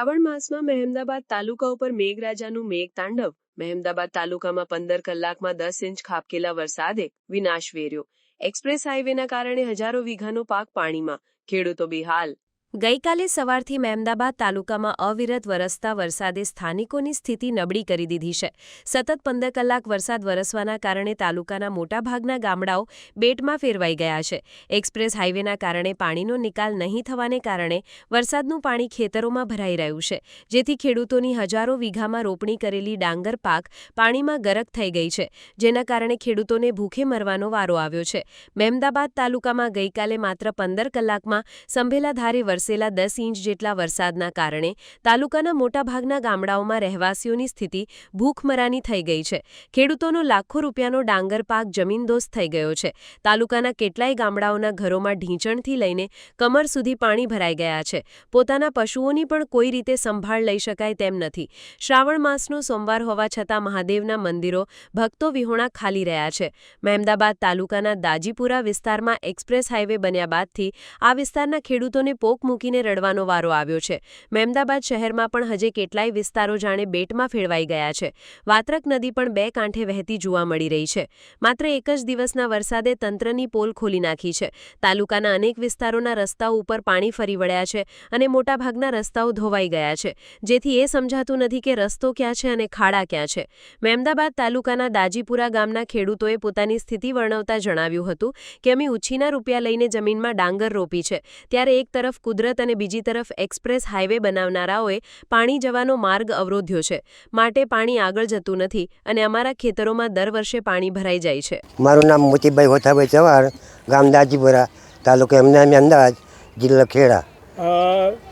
શ્રાવણ માસમાં મહેમદાબાદ તાલુકા ઉપર મેઘરાજાનું મેઘ તાંડવ. મહેમદાબાદ તાલુકામાં પંદર કલાકમાં દસ ઇંચ ખાબકેલા વરસાદે વિનાશ વેર્યો. એક્સપ્રેસ હાઈવેના કારણે હજારો વીઘાનો પાક પાણીમાં. ખેડૂતો બેહાલ. ગઈકાલે સવારથી મહેમદાબાદ તાલુકામાં અવિરત વરસતા વરસાદે સ્થાનિકોની સ્થિતિ નબળી કરી દીધી છે. સતત પંદર કલાક વરસાદ વરસવાના કારણે તાલુકાના મોટાભાગના ગામડાઓ બેટમાં ફેરવાઈ ગયા છે. એક્સપ્રેસ હાઇવેના કારણે પાણીનો નિકાલ નહીં થવાને કારણે વરસાદનું પાણી ખેતરોમાં ભરાઈ રહ્યું છે. જેથી ખેડૂતોની હજારો વીઘામાં રોપણી કરેલી ડાંગર પાક પાણીમાં ગરક થઈ ગઈ છે. જેના કારણે ખેડૂતોને ભૂખે મરવાનો વારો આવ્યો છે. મહેમદાબાદ તાલુકામાં ગઈકાલે માત્ર પંદર કલાકમાં સંભેલા ધારે વરસેલા દસ ઇંચ જેટલા વરસાદના કારણે તાલુકાના મોટાભાગના ગામડાઓમાં રહેવાસીઓની સ્થિતિ ભૂખમરાની થઈ ગઈ છે. ખેડૂતોનો લાખો રૂપિયાનો ડાંગર પાક જમીનદોસ્ત થઈ ગયો છે. તાલુકાના કેટલાય ગામડાઓના ઘરોમાં ઢીંચણથી લઈને કમર સુધી પાણી ભરાઈ ગયા છે. પોતાના પશુઓની પણ કોઈ રીતે સંભાળ લઈ શકાય તેમ નથી. શ્રાવણ માસનો સોમવાર હોવા છતાં મહાદેવના મંદિરો ભક્તો વિહોણા ખાલી રહ્યા છે. મહેમદાબાદ તાલુકાના દાજીપુરા વિસ્તારમાં એક્સપ્રેસ હાઈવે બન્યા બાદથી આ વિસ્તારના ખેડૂતોને પોક મૂકીને રડવાનો વારો આવ્યો છે. મહેમદાબાદ શહેરમાં પણ હજે કેટલાય વિસ્તારો જાણે બેટમાં ફેરવાઈ ગયા છે. વાત્રક નદી પણ બે કાંઠે વહેતી જોવા મળી રહી છે. માત્ર એક જ દિવસના વરસાદે તંત્રની પોલ ખોલી નાખી છે. તાલુકાના અનેક વિસ્તારોના રસ્તાઓ ઉપર પાણી ફરી વળ્યા છે અને મોટાભાગના રસ્તાઓ ધોવાઈ ગયા છે. જેથી એ સમજાતું નથી કે રસ્તો ક્યાં છે અને ખાડા ક્યાં છે. મહેમદાબાદ તાલુકાના દાજીપુરા ગામના ખેડૂતોએ પોતાની સ્થિતિ વર્ણવતા જણાવ્યું હતું કે અમે ઉછીના રૂપિયા લઈને જમીનમાં ડાંગર રોપી છે. ત્યારે એક તરફ કુદરત અને બીજી તરફ એક્સપ્રેસ હાઈવે બનાવનારાઓએ પાણી જવાનો માર્ગ અવરોધ્યો છે. માટે પાણી આગળ જતું નથી અને અમારા ખેતરોમાં દર વર્ષે પાણી ભરાઈ જાય છે. મારું નામ મોતીભાઈ હોથાભાઈ ચવાણ ગામ દાજીપુરા તાલુકો એમનામી અમદાવાદ જિલ્લો ખેડા.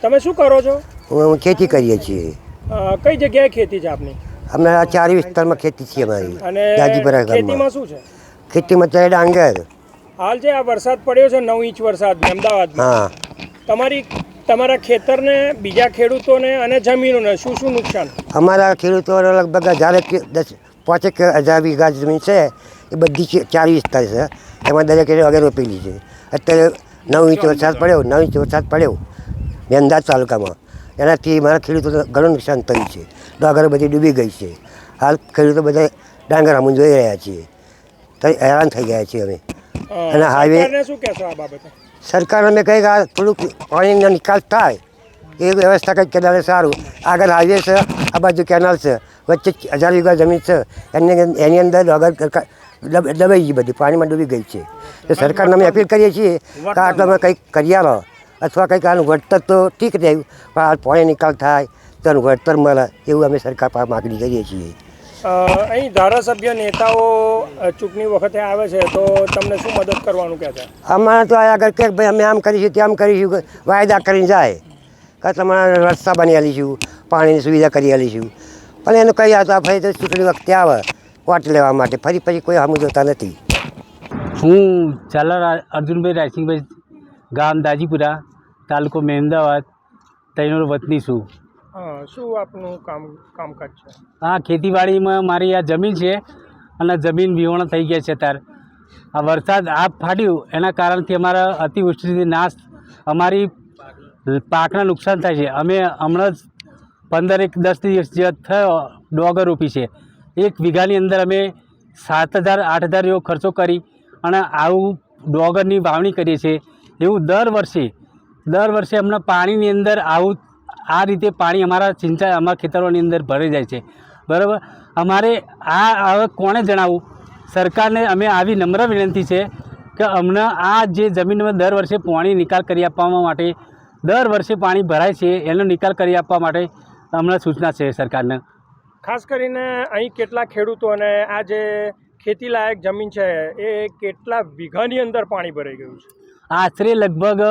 તમે શું કરો છો? હું ખેતી કરીએ છીએ. કઈ જગ્યાએ ખેતી છે આપની? અમે આ ચાર વિસ્તારમાં ખેતી છે અમારી અને દાજીપુરા ખેતીમાં ગામમાં શું છે? ખેતીમાં ચાલે ડાંગર હાલ જે આ વરસાદ પડ્યો છે નવ ઇંચ વરસાદ અમદાવાદમાં. હા. તમારી, તમારા ખેતરને, બીજા ખેડૂતોને અને જમીનોને શું શું નુકસાન? અમારા ખેડૂતો લગભગ હજાર દસ પાંચેક હજાર વીઘા જમીન છે, એ બધી ચાર વિસ્તાર છે. એમાં દરેક અગર રોપેલી છે. અત્યારે નવ ઇંચ વરસાદ પડ્યો, નવ ઇંચ વરસાદ પડ્યો મેંદાજ તાલુકામાં. એનાથી મારા ખેડૂતો ઘણું નુકસાન થયું છે. ડાંગર બધી ડૂબી ગઈ છે. હાલ ખેડૂતો બધા ડાંગર અમે જોઈ રહ્યા છીએ તો હેરાન થઈ ગયા છીએ અમે. અને હાઈવે- શું કહેશો આ બાબતે? સરકાર અમે કંઈક આ થોડુંક પાણીનો નિકાલ થાય એ વ્યવસ્થા કંઈક કદાચ સારું. આગળ હાઈવે છે આ બાજુ કેનાલ છે વચ્ચે હજાર વીઘા જમીન છે એની એની અંદર આગળ દબાઈ ગઈ બધી પાણીમાં ડૂબી ગઈ છે. તો સરકારને અમે અપીલ કરીએ છીએ કે આટલામાં કંઈક કરી આલો અથવા કંઈક આનું વળતર તો ઠીક રહ્યું પણ આ પાણી નિકાલ થાય તો વળતર મળે એવું અમે સરકાર પાસે માગણી કરીએ છીએ. અહીં ધારાસભ્ય નેતાઓ ચૂંટણી વખતે આવે છે તો તમને શું મદદ કરવાનું કહે છે? અમારે તો આગળ કે ભાઈ અમે આમ કરીશું તેમ કરીશું વાયદા કરીને જાય. કે તમારા રસ્તા બની આલીશું પાણીની સુવિધા કરી આલીશું પણ એનું કંઈ આવતા ફરી તો ચૂંટણી વખતે આવે વોટ લેવા માટે ફરી પછી કોઈ હમ જોતા નથી. હું ઝાલા અર્જુનભાઈ રાયસિંગભાઈ ગામ દાજીપુરા તાલુકો મહેમદાવાદ તૈનો વતની છું. શું આપનું કામ, કામકાજ છે? હા, ખેતીવાડીમાં મારી આ જમીન છે અને જમીન વિહોણ થઈ ગયા છે તાર આ વરસાદ આ ફાટ્યું, એના કારણથી અમારા અતિવૃષ્ટિથી નાશ, અમારી પાકના નુકસાન થાય છે. અમે હમણાં જ પંદર એક દસ દિવસ જે થયો, ડોગર રોપી છે. એક વીઘાની અંદર અમે સાત હજાર, આઠ હજાર એવો ખર્ચો કરી અને આવું ડોગરની વાવણી કરીએ છીએ. એવું દર વર્ષે દર વર્ષે હમણાં પાણીની અંદર આવું આ રીતે પાણી અમારા સિંચાઈ અમારા ખેતરોની અંદર ભરાઈ જાય છે. બરાબર? અમારે આ હવે કોણે જણાવવું સરકારને અમે આવી નમ્ર વિનંતી છે કે અમને આ જે જમીનમાં દર વર્ષે પાણી નિકાલ કરી આપવા માટે દર વર્ષે પાણી ભરાય છે એનો નિકાલ કરી આપવા માટે હમણાં સૂચના છે સરકારને. ખાસ કરીને અહીં કેટલા ખેડૂતોને આ જે ખેતીલાયક જમીન છે એ કેટલા વીઘાની અંદર પાણી ભરાઈ ગયું છે? આશરે લગભગ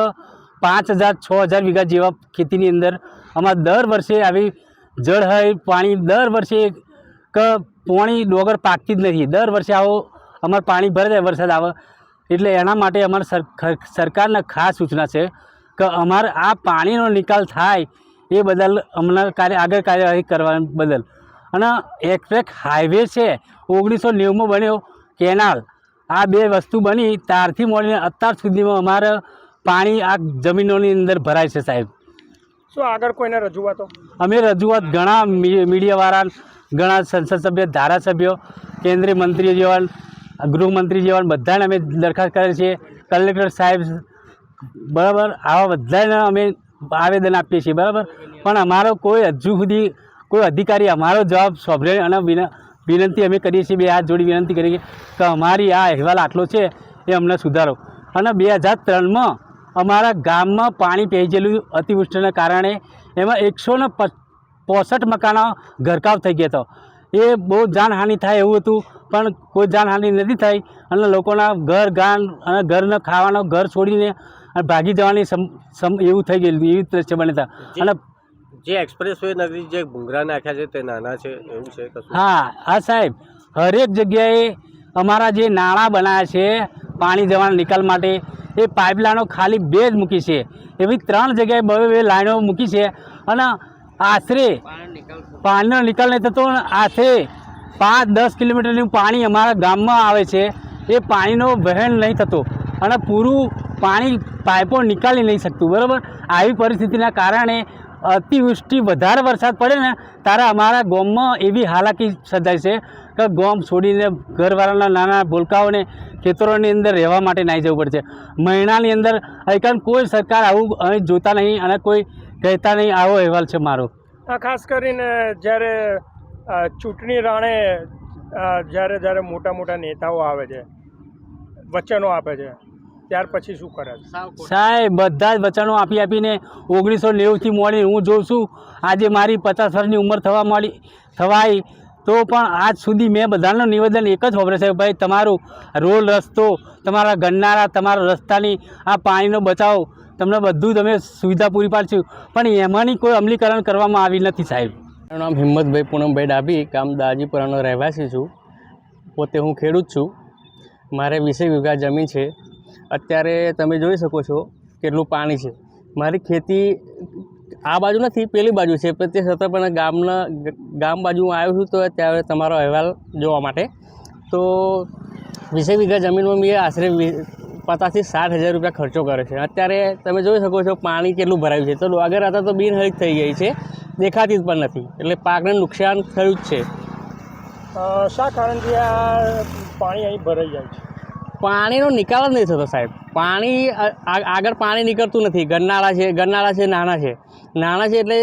પાંચ હજાર, છ હજાર વીઘા જેવા ખેતીની અંદર અમારે દર વર્ષે આવી જળ હોય, પાણી દર વર્ષે કે પોણી ડોગર પાકતી જ નથી. દર વર્ષે આવો અમારે પાણી ભરે જાય, વરસાદ આવે. એટલે એના માટે અમારે સરકારને ખાસ સૂચના છે કે અમારે આ પાણીનો નિકાલ થાય એ બદલ અમને કાર્ય, આગળ કાર્યવાહી કરવા બદલ. અને એક્સપ્રેક હાઈવે છે, ઓગણીસો નેવુંમાં બન્યો કેનાલ. આ બે વસ્તુ બની, ત્યારથી મળીને અત્યાર સુધીમાં અમારે પાણી આ જમીનોની અંદર ભરાય છે સાહેબ. શું આગળ કોઈને રજૂઆતો? અમે રજૂઆત ઘણા મીડિયાવાળા ઘણા સંસદ સભ્ય ધારાસભ્યો કેન્દ્રીય મંત્રી જેવા ગૃહમંત્રી જેવા બધાને અમે દરખાસ્ત કરીએ છે. કલેક્ટર સાહેબ બરાબર આવા બધાને અમે આવેદન આપીએ છીએ બરાબર? પણ અમારો કોઈ હજુ સુધી કોઈ અધિકારી અમારો જવાબ સોંભળે અને વિનંતી અમે કરીએ છીએ બે હાથ જોડી વિનંતી કરીએ કે અમારી આ અહેવાલ આટલો છે એ અમને સુધારો. અને બે હજાર ત્રણમાં અમારા ગામમાં પાણી પહેજેલું અતિવૃષ્ટિના કારણે એમાં એકસો ને પોસઠ મકાનો ઘરકાવ થઈ ગયા હતો એ બહુ જાનહાનિ થાય એવું હતું પણ કોઈ જાનહાનિ નથી થઈ અને લોકોના ઘર ગાન અને ઘરનો ખાવાનો ઘર છોડીને અને ભાગી જવાની સમ એવું થઈ ગયેલું એવી દ્રશ્ય હતા અને જે એક્સપ્રેસ વે નગરી જે ભૂંગરા નાખ્યા છે તે નાના છે એવું છે હા હા સાહેબ હરેક જગ્યાએ અમારા જે નાણાં બનાવ્યા છે પાણી જવાના નિકાલ માટે એ પાઇપલાઇનો ખાલી બે જ મૂકી છે. એવી ત્રણ જગ્યાએ બે બે લાઈનો મૂકી છે. અને આશરે પાણીનો નિકાલ નહીં થતો આશરે પાંચ દસ કિલોમીટરનું પાણી અમારા ગામમાં આવે છે. એ પાણીનો વહેણ નહીં થતો અને પૂરું પાણી પાઇપો નીકાળી નહીં શકતું, બરાબર? આવી પરિસ્થિતિના કારણે અતિવૃષ્ટિ વધારે વરસાદ પડે ને, ત્યારે અમારા ગામમાં એવી હાલાકી સર્જાય છે. કે ગામ છોડીને ઘરવાળાના નાના ભૂલકાઓને ખેતરોની અંદર રહેવા માટે નાહી જવું પડશે મહિનાની અંદર અહીં કોઈ સરકાર આવું અહીં જોતા નહીં અને કોઈ કહેતા નહીં આવો અહેવાલ છે મારો. આ ખાસ કરીને જ્યારે ચૂંટણી રાણે જ્યારે જ્યારે મોટા મોટા નેતાઓ આવે છે વચનો આપે છે ત્યાર પછી શું કરે સાહેબ બધા જ વચનો આપી આપીને ઓગણીસો નેવુંથી મોડી હું જોઉં છું આજે મારી પચાસ વર્ષની ઉંમર થવા મળી થવાય તો પણ આજ સુધી મેં બધાનું નિવેદન એક જ વાપરે છે ભાઈ તમારું રોડ રસ્તો, તમારા ગણનારા તમારા રસ્તાની આ પાણીનો બચાવ, તમને બધું તમે સુવિધા પૂરી પાડશું. પણ એમાંની કોઈ અમલીકરણ કરવામાં આવી નથી સાહેબ. મારું નામ હિંમતભાઈ પૂનમભાઈ ડાભી, ગામ દાજીપુરાનો રહેવાસી છું. પોતે હું ખેડૂત છું. મારે વીસેક વીઘા જમીન છે. અત્યારે તમે જોઈ શકો છો કેટલું પાણી છે. મારી ખેતી આ બાજુ નથી પેલી બાજુ છે પણ તે છતાં પણ ગામના ગામ બાજુ હું આવ્યો છું તો ત્યારે તમારો અહેવાલ જોવા માટે. તો વીસેક વીઘા જમીનમાં મેં આશરે પચાસથી સાઠ હજાર રૂપિયા ખર્ચો કર્યો છે. અત્યારે તમે જોઈ શકો છો પાણી કેટલું ભરાયું છે. તો આગળ હતા તો બિનહરીફ થઈ ગઈ છે દેખાતી જ પણ નથી. એટલે પાકને નુકસાન થયું જ છે. શા કારણથી આ પાણી અહીં ભરાઈ જાય છે? પાણીનો નિકાલ જ નહીં થતો સાહેબ. પાણી આગળ પાણી નીકળતું નથી. ગરનાળા છે ગરનાળા છે નાના છે. નાના છે એટલે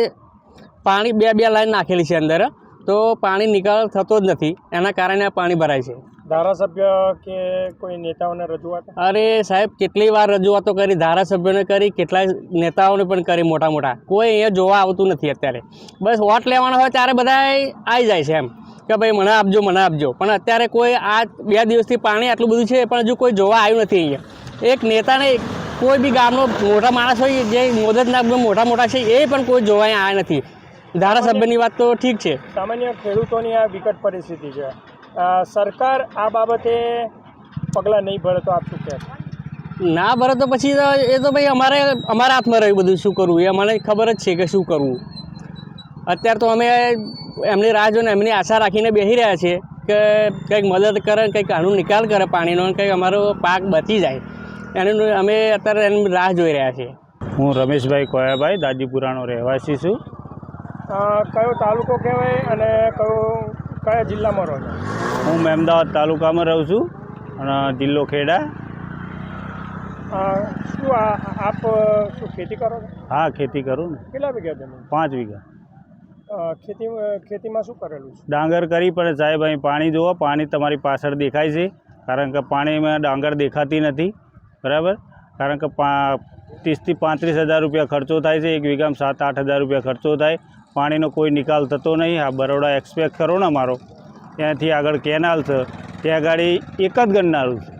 પાણી બે બે લાઈન નાખેલી છે અંદર તો પાણી નિકાલ થતો જ નથી. એના કારણે આ પાણી ભરાય છે. ધારાસભ્ય કે કોઈ નેતાઓને રજૂઆત? અરે સાહેબ કેટલી વાર રજૂઆતો કરી ધારાસભ્યોને કરી કેટલાય નેતાઓને પણ કરી મોટા મોટા. કોઈ અહીંયા જોવા આવતું નથી અત્યારે. બસ વોટ લેવાનો હોય ત્યારે બધા આવી જાય છે એમ. કે ભાઈ મને આપજો મને આપજો. પણ અત્યારે કોઈ આ બે દિવસથી પાણી આટલું બધું છે પણ હજુ કોઈ જોવા આવ્યું નથી અહીંયા. એક નેતાને કોઈ બી ગામનો મોટા માણસ હોય જે મોદતના મોટા મોટા છે એ પણ કોઈ જોવા આવ્યા નથી. ધારાસભ્યની વાત તો ઠીક છે. સામાન્ય ખેડૂતોની આ વિકટ પરિસ્થિતિ છે. સરકાર આ બાબતે પગલાં નહીં ભરે તો આપ શું કહેશો ના ભરે તો પછી એ તો ભાઈ અમારે અમારા હાથમાં રહ્યું બધું. શું કરવું? એ અમને ખબર જ છે કે શું કરવું. અત્યારે તો અમે એમની રાહ જોઈને એમની આશા રાખીને બેસી રહ્યા છીએ કે કંઈક મદદ કરે કંઈક આનું નિકાલ કરે પાણીનો કંઈક અમારો પાક બચી જાય. એનું અમે અત્યારે એની રાહ જોઈ રહ્યા છીએ. હું રમેશભાઈ કોયાભાઈ દાદીપુરાનો રહેવાસી છું. કયો તાલુકો કહેવાય અને કયો કયા જિલ્લામાં રહો છો? હું મહેમદાવાદ તાલુકામાં રહું છું અને જિલ્લો ખેડા. શું આપ શું ખેતી કરો છો? હા ખેતી કરું ને. કેટલા વીઘા જમીન? પાંચ વીઘા. ખેતી ખેતીમાં શું કરેલું છે? ડાંગર કરી પણ સાહેબ અહીં પાણી જુઓ પાણી તમારી પાછળ દેખાય છે. કારણ કે પાણીમાં ડાંગર દેખાતી નથી. બરાબર? કારણ કે પા, ત્રીસથી પાંત્રીસ હજાર રૂપિયા ખર્ચો થાય છે, એક વીઘામાં સાત આઠ હજાર રૂપિયા ખર્ચો થાય. પાણીનો કોઈ નિકાલ થતો નહીં. આ બરોડા એક્સપેક્ટ કરો ને મારો. ત્યાંથી આગળ કેનાલ છે. ત્યાં ગાડી એક જ ગણનારું છે.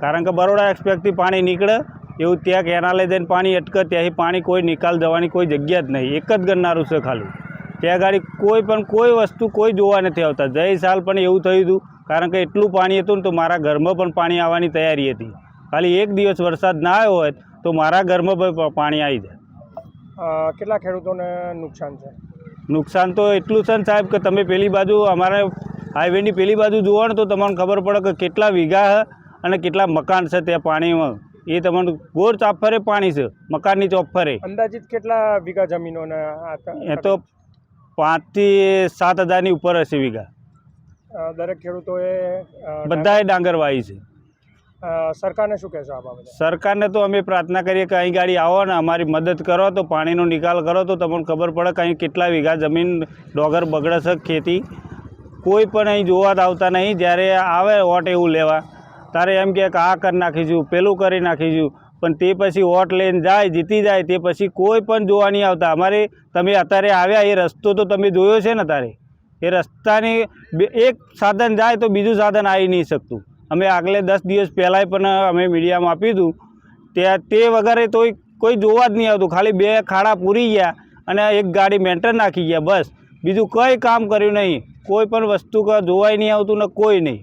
કારણ કે બરોડા એક્સપેક્ટથી પાણી નીકળે, એવું ત્યાં કેનાલે જઈને પાણી અટકે, ત્યાંથી પાણી કોઈ નિકાલ જવાની કોઈ જગ્યા જ નહીં. એક જ ગણનારું છે ખાલી. ત્યાં ગાડી કોઈ પણ, કોઈ વસ્તુ કોઈ જોવા નથી આવતા. જય સાલ પણ એવું થયું હતું. કારણ કે એટલું પાણી હતું ને તો મારા ઘરમાં પણ પાણી આવવાની તૈયારી હતી. ખાલી એક દિવસ વરસાદ ના આવ્યો હોય તો મારા ઘરમાં પણ પાણી આવી જાય. કેટલા ખેડૂતોને નુકસાન છે? નુકસાન તો એટલું છે ને સાહેબ કે તમે પેલી બાજુ અમારે હાઈવેની પેલી બાજુ જુઓ ને તો તમને ખબર પડે કે કેટલા વીઘા અને કેટલા મકાન છે ત્યાં પાણીમાં. એ તમને ગોર ચાપફરે પાણી છે મકાનની ચોપફરે અંદાજિત કેટલા વીઘા જમીનોને એ તો પાંચથી સાત હજારની ઉપર હશે વીઘા. દરેક ખેડૂતોએ બધાએ ડાંગર વાવી છે. સરકારને શું કહેશો આ સરકારને તો અમે પ્રાર્થના કરીએ કે અહીં ગાડી આવો ને અમારી મદદ કરો, તો પાણીનો નિકાલ કરો, તો તમને ખબર પડે કે અહીં કેટલા વીઘા જમીન ડોગર બગડે છે ખેતી. કોઈ પણ અહીં જોવા આવતા નહીં, જ્યારે આવે વોટ એવું લેવા. તારે એમ કે આ કરી નાખીશું, પેલું કરી નાખીશું, પણ તે પછી વોટ લઈને જાય, જીતી જાય, તે પછી કોઈ પણ જોવા નહીં આવતા. અમારે તમે અત્યારે આવ્યા, એ રસ્તો તો તમે જોયો છે ને તારે? એ રસ્તાની એક સાધન જાય તો બીજું સાધન આવી નહીં શકતું. અમે આગલે દસ દિવસ પહેલાંય પણ અમે મીડિયામાં આપ્યું હતું ત્યાં તે વગરે તોય કોઈ જોવા જ નહીં આવતું. ખાલી બે ખાડા પૂરી ગયા અને એક ગાડી મેન્ટર નાખી ગયા, બસ. બીજું કંઈ કામ કર્યું નહીં. કોઈ પણ વસ્તુ જોવાય નહીં આવતું ને કોઈ નહીં.